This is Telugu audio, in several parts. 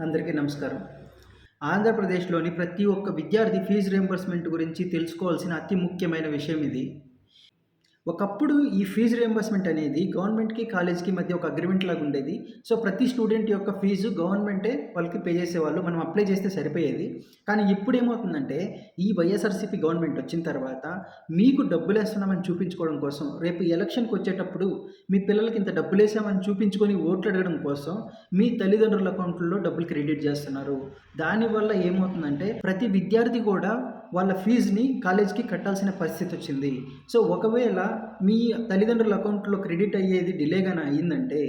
అందరికీ నమస్కారం. ఆంధ్రప్రదేశ్లోని ప్రతి ఒక్క విద్యార్థి ఫీజు రియంబర్స్మెంట్ గురించి తెలుసుకోవాల్సిన అతి ముఖ్యమైన విషయం ఇది. ఒకప్పుడు ఈ ఫీజు రియంబర్స్మెంట్ అనేది గవర్నమెంట్కి కాలేజ్కి మధ్య ఒక అగ్రిమెంట్ లాగా ఉండేది. సో ప్రతి స్టూడెంట్ యొక్క ఫీజు గవర్నమెంటే వాళ్ళకి పే చేసేవాళ్ళు. మనం అప్లై చేస్తే సరిపోయేది. కానీ ఇప్పుడు ఏమవుతుందంటే ఈ వైఎస్ఆర్సీపీ గవర్నమెంట్ వచ్చిన తర్వాత మీకు డబ్బులు వేస్తున్నామని చూపించుకోవడం కోసం రేపు ఎలక్షన్కి వచ్చేటప్పుడు మీ పిల్లలకి ఇంత డబ్బులు వేసామని చూపించుకొని ఓట్లు అడగడం కోసం మీ తల్లిదండ్రుల అకౌంట్లో డబ్బులు క్రెడిట్ చేస్తున్నారు. దానివల్ల ఏమవుతుందంటే ప్రతి విద్యార్థి కూడా వాళ్ళ ఫీజుని కాలేజ్కి కట్టాల్సిన పరిస్థితి వచ్చింది. సో ఒకవేళ మీ తల్లిదండ్రుల అకౌంట్లో క్రెడిట్ అయ్యేది డిలేగానే అయ్యిందంటే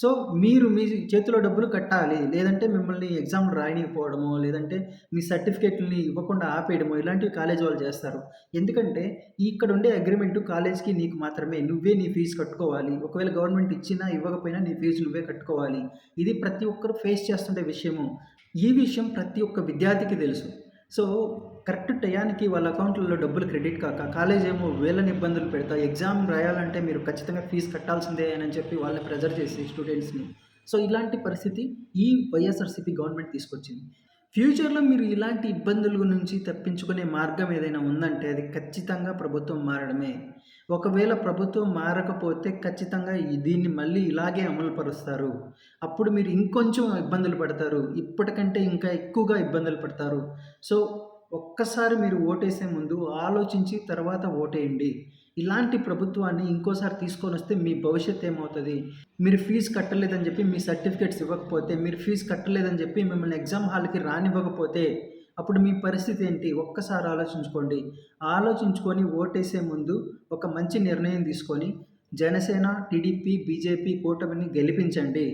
సో మీరు మీ చేతిలో డబ్బులు కట్టాలి లేదంటే మిమ్మల్ని ఎగ్జామ్లు రాయనికపోవడమో లేదంటే మీ సర్టిఫికేట్ని ఇవ్వకుండా ఆపేయడమో ఇలాంటివి కాలేజ్ వాళ్ళు చేస్తారు. ఎందుకంటే ఇక్కడ ఉండే అగ్రిమెంట్ కాలేజ్కి నీకు మాత్రమే నువ్వే నీ ఫీజు కట్టుకోవాలి. ఒకవేళ గవర్నమెంట్ ఇచ్చినా ఇవ్వకపోయినా నీ ఫీజు నువ్వే కట్టుకోవాలి. ఇది ప్రతి ఒక్కరు ఫేస్ చేస్తుండే విషయము. ఈ విషయం ప్రతి ఒక్క విద్యార్థికి తెలుసు. సో కరెక్ట్ టయానికి వాళ్ళ అకౌంట్లలో డబ్బులు క్రెడిట్ కాక కాలేజ్ ఏమో వేలని ఇబ్బందులు పెడతా ఎగ్జామ్ రాయాలంటే మీరు ఖచ్చితంగా ఫీజు కట్టాల్సిందే అని చెప్పి వాళ్ళని ప్రెజర్ చేసి స్టూడెంట్స్ని సో ఇలాంటి పరిస్థితి ఈ వైఎస్ఆర్సీపీ గవర్నమెంట్ తీసుకొచ్చింది. ఫ్యూచర్లో మీరు ఇలాంటి ఇబ్బందుల నుంచి తప్పించుకునే మార్గం ఏదైనా ఉందంటే అది ఖచ్చితంగా ప్రభుత్వం మారడమే. ఒకవేళ ప్రభుత్వం మారకపోతే ఖచ్చితంగా దీన్ని మళ్ళీ ఇలాగే అమలు పరుస్తారు అప్పుడు మీరు ఇంకొంచెం ఇబ్బందులు పడతారు. ఇప్పటికంటే ఇంకా ఎక్కువగా ఇబ్బందులు పడతారు. సో ఒక్కసారి మీరు ఓటేసే ముందు ఆలోచించి తర్వాత ఓటేయండి. ఇలాంటి ప్రభుత్వాన్ని ఇంకోసారి తీసుకొని వస్తే మీ భవిష్యత్ ఏమవుతుంది? మీరు ఫీజు కట్టలేదని చెప్పి మీ సర్టిఫికేట్స్ ఇవ్వకపోతే మీరు ఫీజు కట్టలేదని చెప్పి మిమ్మల్ని ఎగ్జామ్ హాల్కి రానివ్వకపోతే అప్పుడు మీ పరిస్థితి ఏంటి? ఒక్కసారి ఆలోచించుకోండి. ఆలోచించుకొని ఓటేసే ముందు ఒక మంచి నిర్ణయం తీసుకొని జనసేన టీడీపీ బీజేపీ కూటమిని గెలిపించండి.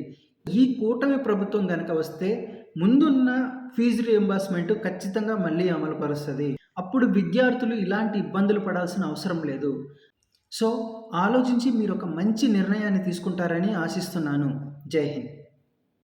ఈ కూటమి ప్రభుత్వం కనుక వస్తే ముందున్న ఫీజు రియంబర్స్మెంట్ ఖచ్చితంగా మళ్ళీ అమలు పరుస్తుంది అప్పుడు విద్యార్థులు ఇలాంటి ఇబ్బందులు పడాల్సిన అవసరం లేదు. సో ఆలోచించి మీరు ఒక మంచి నిర్ణయాన్ని తీసుకుంటారని ఆశిస్తున్నాను. జై హింద్.